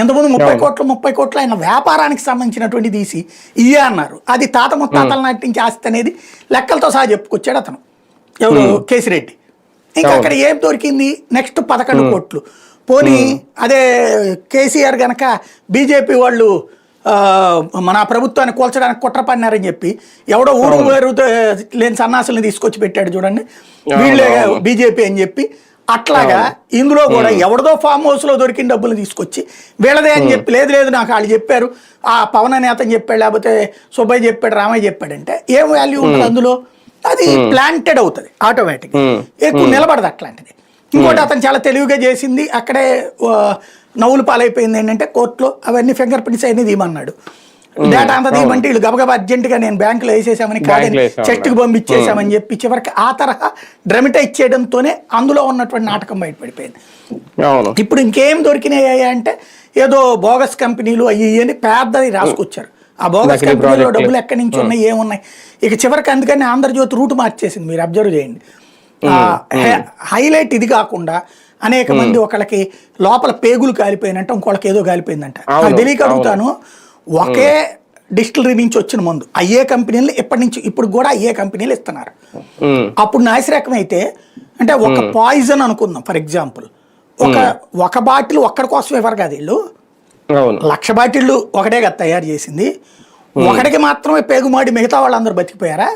ఇంతకుముందు ముప్పై కోట్లు ముప్పై కోట్లు ఆయన వ్యాపారానికి సంబంధించినటువంటి తీసి ఇయే అన్నారు. అది తాత ముత్తాతల నాటి నుంచి ఆస్తి అనేది లెక్కలతో సహా చెప్పుకొచ్చాడు అతను. ఎవరు? కేసిరెడ్డి. ఇంకా అక్కడ ఏం దొరికింది? నెక్స్ట్ పదకొండు కోట్లు. పోనీ అదే కేసీఆర్ గనక బీజేపీ వాళ్ళు మన ప్రభుత్వాన్ని కూల్చడానికి కుట్ర పన్నారని చెప్పి ఎవడో ఊరు వేరు లేని సన్నాసుల్ని తీసుకొచ్చి పెట్టాడు చూడండి. వీళ్ళే బీజేపీ అని చెప్పి అట్లాగా ఇందులో కూడా ఎవరిదో ఫామ్ హౌస్లో దొరికిన డబ్బులు తీసుకొచ్చి వీళ్ళదే అని చెప్పి లేదు లేదు నాకు వాళ్ళు చెప్పారు. ఆ పవన్ నేత అని చెప్పాడు లేకపోతే సుబ్బయ్య చెప్పాడు రామయ్య చెప్పాడంటే ఏం వాల్యూ ఉంటుంది అందులో? అది ప్లాంటెడ్ అవుతుంది ఆటోమేటిక్ ఎక్కువ నిలబడదు అట్లాంటిది. ఇంకోటి అతను చాలా తెలివిగా చేసింది అక్కడే నవ్వులు పాలైపోయింది ఏంటంటే కోర్టులో అవన్నీ ఫింగర్ ప్రింట్స్ అయినది తీయమన్నాడు. డేటా అంతా తీయమంటే వీళ్ళు గబగబా అర్జెంటుగా నేను బ్యాంకులో వేసేసామని కాదని. చెట్టుకు పంపించేసామని చెప్పి చివరికి ఆ తరహా డ్రమటైజ్ చేయడంతోనే అందులో ఉన్నటువంటి నాటకం బయటపడిపోయింది. ఇప్పుడు ఇంకేం దొరికినాయి అంటే ఏదో బోగస్ కంపెనీలు అయ్యి అని పెద్దది రాసుకొచ్చారు. ఆ బోగస్ కంపెనీలో. డబ్బులు ఎక్కడి నుంచి ఉన్నాయి ఏమున్నాయి? ఇక చివరికి అందుకని ఆంధ్రజ్యోతి రూట్ మార్చేసింది మీరు అబ్జర్వ్ చేయండి. హైలైట్ ఇది కాకుండా అనేక మంది ఒకళ్ళకి లోపల పేగులు కాలిపోయినంటే ఇంకోళ్ళకి ఏదో కాలిపోయిందంట. నాకు తెలియక అడుగుతాను ఒకే డిస్టిలరీ నుంచి వచ్చిన మందు. అయ్యే కంపెనీలు ఎప్పటి నుంచి ఇప్పుడు కూడా అయ్యే కంపెనీలు ఇస్తున్నారు. అప్పుడు నాసిరకం అయితే అంటే ఒక పాయిజన్ అనుకుందాం ఫర్ ఎగ్జాంపుల్. ఒక ఒక బాటిల్ ఒక్కడి కోసం ఇవ్వరు కదా వీళ్ళు? లక్ష బాటిళ్ళు ఒకటే కదా తయారు చేసింది. ఒకటికి మాత్రమే పేగుమాడి మిగతా వాళ్ళందరూ బతికిపోయారా?